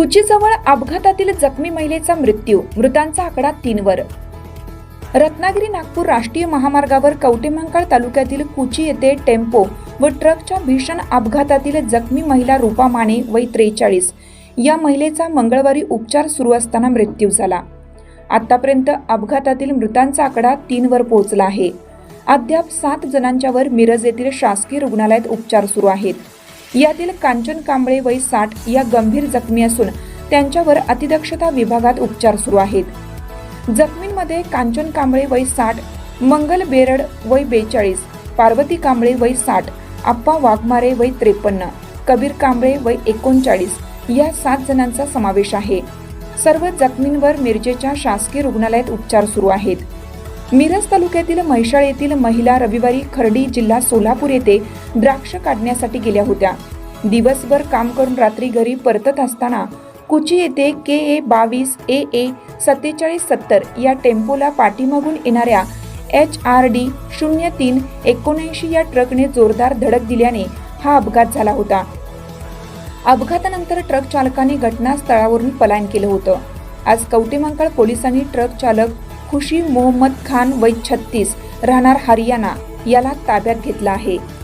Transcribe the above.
कुचीजवळ अपघातातील जखमी महिलेचा मृत्यू मृतांचा आकडा तीनवर. रत्नागिरी नागपूर राष्ट्रीय महामार्गावर कवटेमंकाळ तालुक्यातील कुची येथे टेम्पो व ट्रकच्या भीषण अपघातातील जखमी महिला रूपा माने वय त्रेचाळीस. या महिलेचा मंगळवारी उपचार सुरू असताना मृत्यू झाला. आतापर्यंत अपघातातील मृतांचा आकडा तीनवर पोहोचला आहे. अद्याप सात जणांच्यावर मिरज येथील शासकीय रुग्णालयात उपचार सुरू आहेत. यातील कांचन कांबळे वय साठ या गंभीर जखमी असून त्यांच्यावर अतिदक्षता विभागात उपचार सुरू आहेत. जखमींमध्ये कांचन कांबळे वय साठ मंगल बेरड वय बेचाळीस पार्वती कांबळे वय साठ आप्पा वाघमारे वय त्रेपन्न कबीर कांबळे वय एकोणचाळीस या सात जणांचा समावेश आहे. सर्व जखमींवर मिरजेच्या शासकीय रुग्णालयात उपचार सुरू आहेत. मिरज तालुक्यातील म्हैसाळ येथील महिला रविवारी खर्डी जिल्हा सोलापूर येथे द्राक्ष काढण्यासाठी गेल्या होत्या. दिवसभर काम करून रात्री घरी परतत असताना कुची येथे के ए बावीस ए ए सत्तेचाळीस सत्तर या टेम्पोला पाठीमागून येणाऱ्या एच आर डी शून्य तीन एकोणऐंशी या ट्रकने जोरदार धडक दिल्याने हा अपघात झाला होता. अपघातानंतर ट्रक चालकाने घटनास्थळावरून पलायन केलं होतं. आज कवटेमंकाळ पोलिसांनी ट्रक चालक खुशी मोहम्मद खान वय छत्तीस. राहणार हरियाणा. याला ताब्यात घेतला आहे.